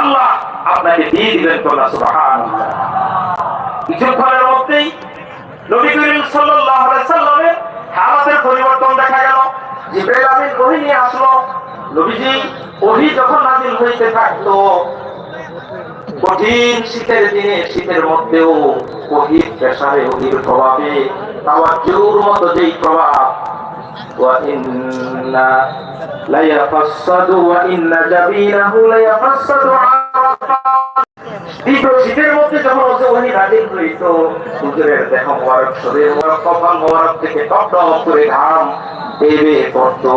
আল্লাহ আপনাকে দিয়ে দিবেন সুবহানাল্লাহ। কিছুক্ষণের মধ্যেই নবী করিম সাল্লামের হালাতের পরিবর্তন দেখা গেল। কঠিন শীতের দিনে, শীতের মধ্যেও ওহির প্রেসারে ওহির প্রভাবে মতো যেই প্রভাব وإن ليفسد وإن جبينه ليفسد তীব্র শীতের মধ্যে যখন ওসে ওহি নাজিল হইত হুজুরের দেহ মোবারক শরীর মোবারক কপাল মোবারক থেকে টপ টপ করে ঘাম বেবে পড়তো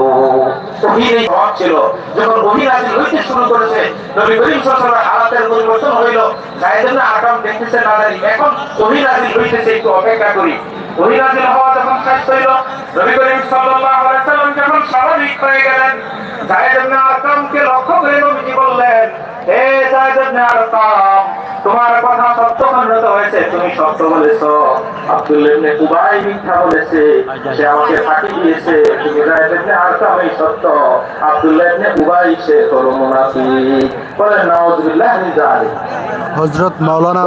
ওহির এই প্রভাব ছিল যখন ওহি নাজিল হইতে শুরু করেছে নবী করিম সাল্লাল্লাহু হালাতের পরিবর্তন হইল জায়েদ আকাম দেখতেছে না জানি এখন ওহি নাজিল হইতেছে একটু অপেক্ষা করি ওহি নাজিল হওয়া যখন শেষ হইল নবী করিম সাল্লাল্লাহু আলাইহি সাল্লাম যখন স্বাভাবিক হয়ে গেলেন জায়েদ ইবনে আরকামকে লক্ষ্য করে নবীজি বললেন হে জায়েদ ইবনে আরকাম তোমার কথা সত্য পরিণত হয়েছে তুমি সত্য বলেছ। আব্দুল ইবনে উবাই মিথ্যা বলেছে সে আমাকে ফাঁকি দিয়েছে তুমি জায়েদ ইবনে আরকাম এই সত্য আব্দুল্লাহ ইবনে উবাই সে হলো মুনাফিক। বলেন নাউজুবিল্লাহ মিন যালিক। হজরত মাওলানা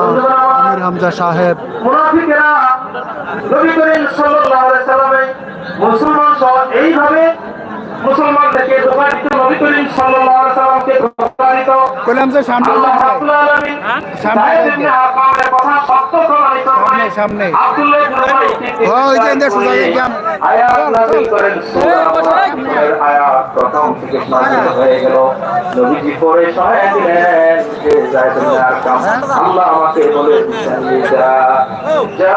আমির হামজা সাহেব মুনাফিকেরা নবী করিম সাল্লাল্লাহু আলাইহি সাল্লামে মুসলমান সহ এইভাবে মুসলমানদেরকে ধোঁকা দিত নবী করিম সাল্লাল্লাহু আলাইহি সাল্লামকে ধোঁকা দিত কইলাম যে সামনে রাব্বুল আলামিন সামনে ইবনে আরকামের কথা সত্য প্রমাণিত সামনে, সামনে। আব্দুল্লাহ ইবনে উবাই ওই যে এদের সোজা দিকে আয়াত নাযিল করেন সূরা আয়াত প্রথম থেকে নাযিল হয়ে গেল। নবীজি পরে সহায় দিলেন যে যায়েদ ইবনে আরকাম আল্লাহ আমাকে বলে দিয়েছেন যে যা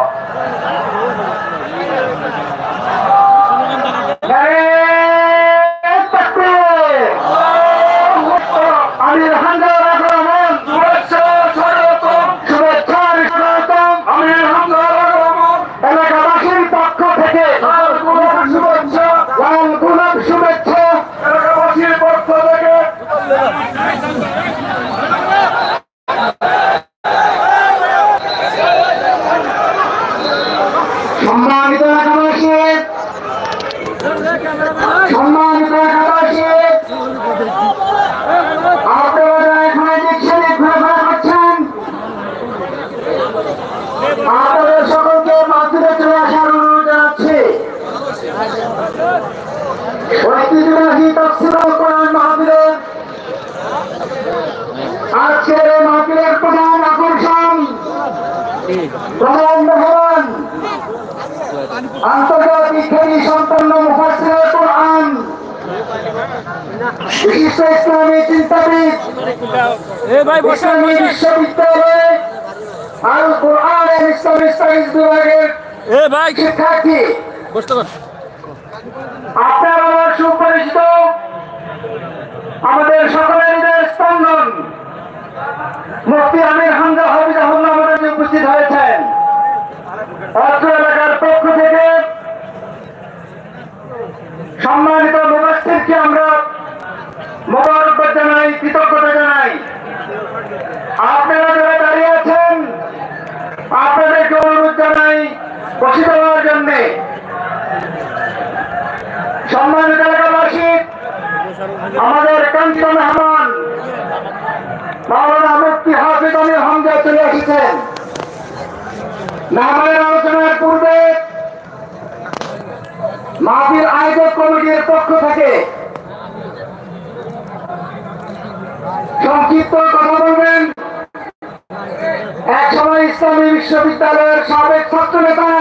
সম্মানিত এলাকাবাসী সম্মানিত এলাকাবাসী আপনারা যারা এখানে দেখছেন ঘোরাফেরা করছেন আপনাদের সকলকে মাধ্যমে চলে আসার অনুরোধ জানাচ্ছি ঐতিহ্যবাহী তফসিরুল কোরআন মাহফিলের আজকের এই মাহফিলের প্রধান আকর্ষণ মেহমান আন্তর্জাতিক খ্যাতি সম্পন্ন মুফাসসিরে কোরআন। বিশিষ্ট ইসলামী চিন্তাবিদ এ ভাই বসেন ইসলামী বসেন। বিশ্ববিদ্যালয়ে আল কোরআন এন্ড ইসলামিক স্টাডিজ বিভাগের এ ভাই। শিক্ষার্থী। বসতে পার আপনার আমার সুপরিচিত আমাদের সকলের স্পন্দন। মুফতি আমির হামজা হাফিজাহুল্লাহ আমাদের যে উপস্থিত হয়েছেন অত্র এলাকার সম্মানিত মুবাস্তিরকে আমরা মোবারকবাদ জানাই, কৃতজ্ঞতা জানাই। আপনারা যারা দাঁড়িয়ে আছেন, আপনাদেরকে অনুরোধ জানাই বসে দেওয়ার জন্যে। সম্মানিত এলাকাবাসী, আমাদের কান্ত মেহমান, মাওলানা মুফতি হাফিজ আমির হামজা চলে এসেছেন। নামের আলোচনার পূর্বে মাহফিল আয়োজক কমিটির পক্ষ থেকে সংক্ষিপ্ত কথা বলবেন। এক সময় ইসলামী বিশ্ববিদ্যালয়ের সাবেক ছাত্র নেতা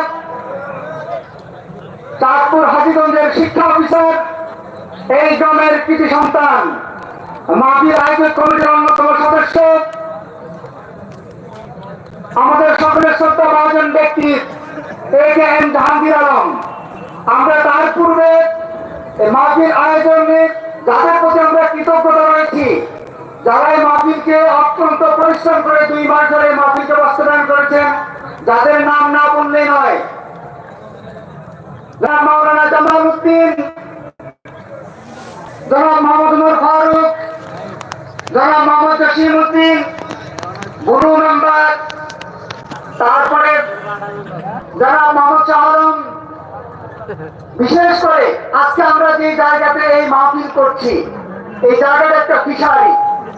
চাঁদপুর হাজিগঞ্জের শিক্ষা অফিসার, এই গ্রামের কৃতি সন্তান। মাহফিল আয়োজক কমিটির অন্যতম সদস্য আমাদের সকলের শ্রদ্ধা ভাজন ব্যক্তি জাহাঙ্গীর আলম। আমরা তার পূর্বে মাহফিল আয়োজনে যাদের প্রতি আমরা কৃতজ্ঞতা রয়েছি যারা এই মাহফিলকে অত্যন্ত পরিশ্রম করে দুই মাস ধরে এই মাহফিলকে বাস্তবে করেছেন, যাদের নাম না বললেই নয়। মাওলানা জামাল উদ্দিন, জনাব মোহাম্মদ ফারুক, জনাব মোহাম্মদ জসিম উদ্দিন জনাব মোহাম্মদ আলম বিশেষ করে আজকে আমরা যে জায়গাতে এই মাহফিল করছি, এই জায়গাটা একটা ফিশারি।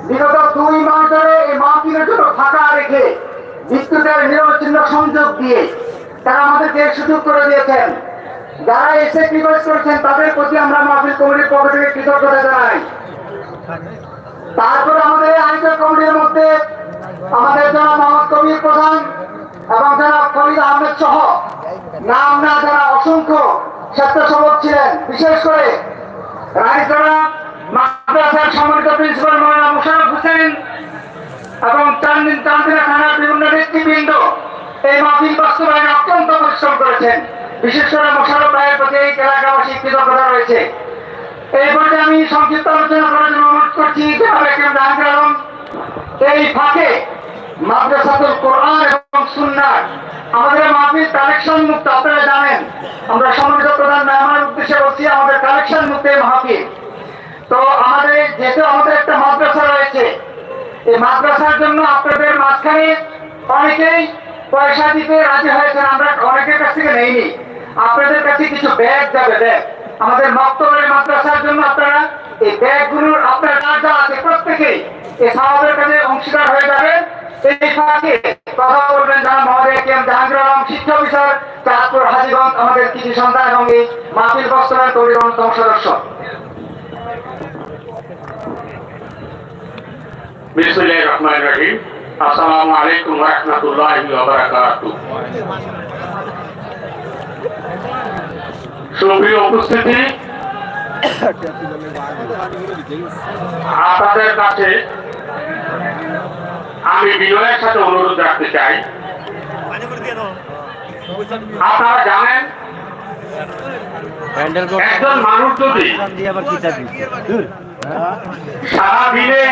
বিগত দুই মাস ধরে এই মাহফিলের জন্য ফাঁকা রেখে বিদ্যুতের নিরবচ্ছিন্ন সংযোগ দিয়ে তারা আমাদেরকে সুযোগ করে দিয়েছেন। যারা এসে রিকোয়েস্ট করেছেন, তাদের প্রতি আমরা মাহফিল কমিটির পক্ষ থেকে কৃতজ্ঞতা জানাই। তারপরে আমাদের আয়োজক কমিটির মধ্যে আমাদের যারা মোহাম্মদ কবির প্রধান এবং যারা ফরিদ আহমেদ সহ নাম না যারা অসংখ্য স্বেচ্ছাসেবক ছিলেন। বিশেষ করে রায়তলা মাদ্রাসার সম্মানিত প্রিন্সিপাল মৌলানা মুশারফ হোসেন এবং চান্দিনা থানার বিভিন্ন নেতৃবৃন্দ এই মাহফিল বাস্তবায়নে অত্যন্ত পরিশ্রম করেছেন। বিশেষ করে মোশারফ ভাইয়ের প্রতি এই এলাকাবাসী কৃতজ্ঞতা রয়েছে। এই পর্যায়ে আমি সংক্ষিপ্ত আলোচনা করার জন্য অনুরোধ করছি জাহাঙ্গীর আলম, এই ফাঁকে এই মাদ্রাসার জন্য আপনাদের মাঝখানে অনেকেই পয়সা দিতে রাজি হয়েছেন, আমরা অনেকের কাছ থেকে আপনাদের কাছে কিছু ব্যাগ যাবে, ব্যাগ। আমাদের মক্তবের মাদ্রাসার জন্য আপনারা এই ব্যাগগুলোর আপনার যা যা আছে প্রত্যেকেই এই সাহাবের কাছে অংশীদার হয়ে যাবে। এই ফাঁকে কথা বলবেন যারা মহোদয় কে এম জাহাঙ্গীর আলম, শিক্ষা অফিসার, চাঁদপুর, হাজিগঞ্জ, আমাদের কৃষি সন্তান এবং এই মাহফিল বস্ত্রায়ন কমিটির অন্যতম সদস্য। বিসমুল্লাহির রহমানির রহিম। আসসালামু আলাইকুম রাহমাতুল্লাহি ওয়া বারাকাতুহু সুপ্রিয় উপস্থিতি আপনাদের কাছে আমি বিনয়ের সাথে অনুরোধ রাখতে চাই। আপনারা জানেন একজন মানুষ যদি সারা দিনে